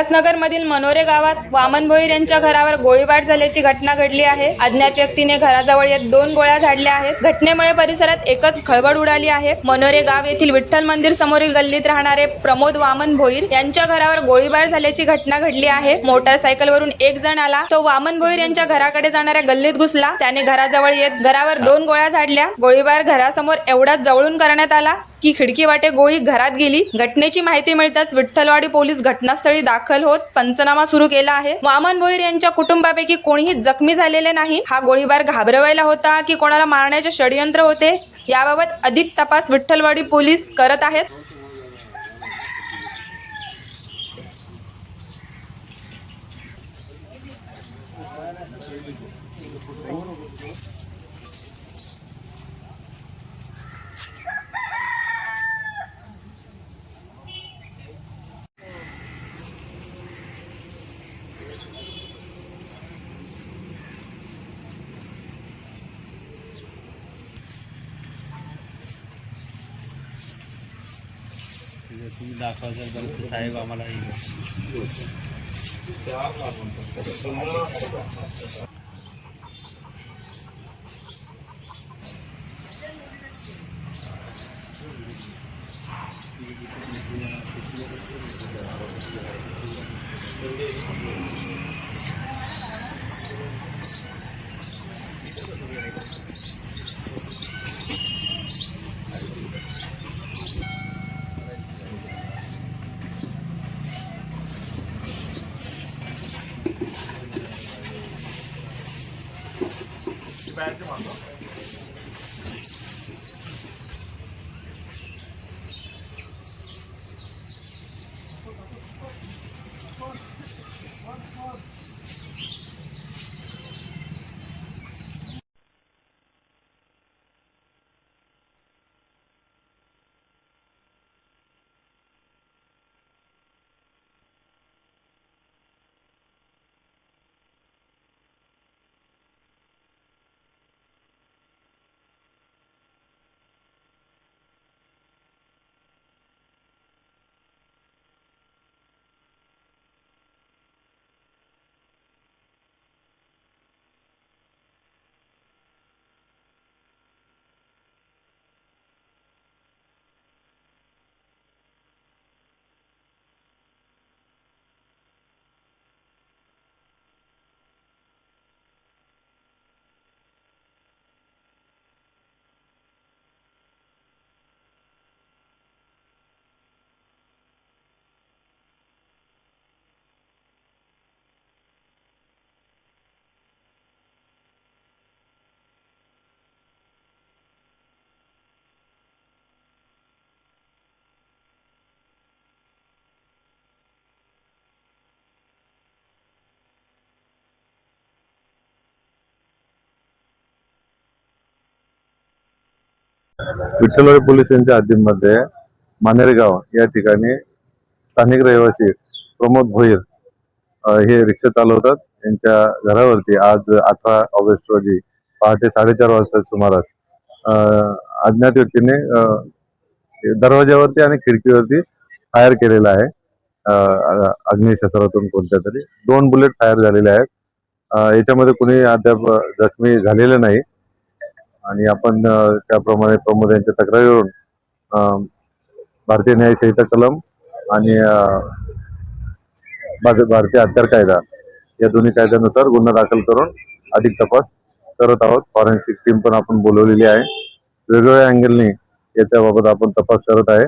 días. Ulhasnagar मधील मनोरे गावात वामन भोईर यांच्या घरावर गोळीबार झाल्याची घटना घडली आहे. अज्ञात व्यक्तीने घराजवळ येत दोन गोळ्या झाडल्या आहेत. घटनेमुळे परिसरात एकच खळबळ उडाली आहे. मनोरे गाव येथील विठ्ठल मंदिर समोरील गल्लीत राहणारे प्रमोद वामन भोईर यांच्या घरावर गोळीबार झाल्याची घटना घडली आहे. मोटारसायकलवरून एक जण आला. तो वामन भोईर यांच्या घराकडे जाणाऱ्या गल्लीत घुसला. त्याने घराजवळ येत घरावर दोन गोळ्या झाडल्या. गोळीबार घरासमोर एवढा जवळून करण्यात आला की खिडकी वाटे गोळी घरात गेली. घटनेची माहिती मिळताच विठ्ठलवाडी पोलीस घटनास्थळी दाखल होत पंचनामा सुरू केला आहे. वामन भोईर यांच्या कुटुंबापैकी कोणीही जखमी झालेले नाही. हा गोळीबार घाबरवायला होता की कोणाला मारण्याचे षडयंत्र होते याबाबत अधिक तपास विठ्ठलवाडी पोलीस करत आहेत. म्हणजे तुम्ही दाखवा जर बरं ते साहेब आम्हाला हे- बैच मारो विठ्ठलवाडी पोलीस यांच्या हद्दीमध्ये मानेरगाव या ठिकाणी स्थानिक रहिवासी प्रमोद भोईर हे रिक्षा चालवतात. यांच्या घरावरती आज अठरा ऑगस्ट रोजी पहाटे साडेचार वाजता सुमारास अज्ञात व्यक्तीने दरवाज्यावरती आणि खिडकीवरती फायर केलेला आहे. अग्निशस्त्रातून कोणत्या तरी दोन बुलेट फायर झालेले आहेत. याच्यामध्ये कुणी अद्याप जखमी झालेले नाही. आणि आपण त्याप्रमाणे प्रमोद यांच्या तक्रारीवरून भारतीय न्याय संहिता कलम आणि भारतीय हत्यार कायदा या दोन्ही कायद्यानुसार गुन्हा दाखल करून अधिक तपास करत आहोत. फॉरेन्सिक टीम पण आपण बोलवलेली आहे. वेगवेगळ्या अँगलनी याच्याबाबत आपण तपास करत आहे.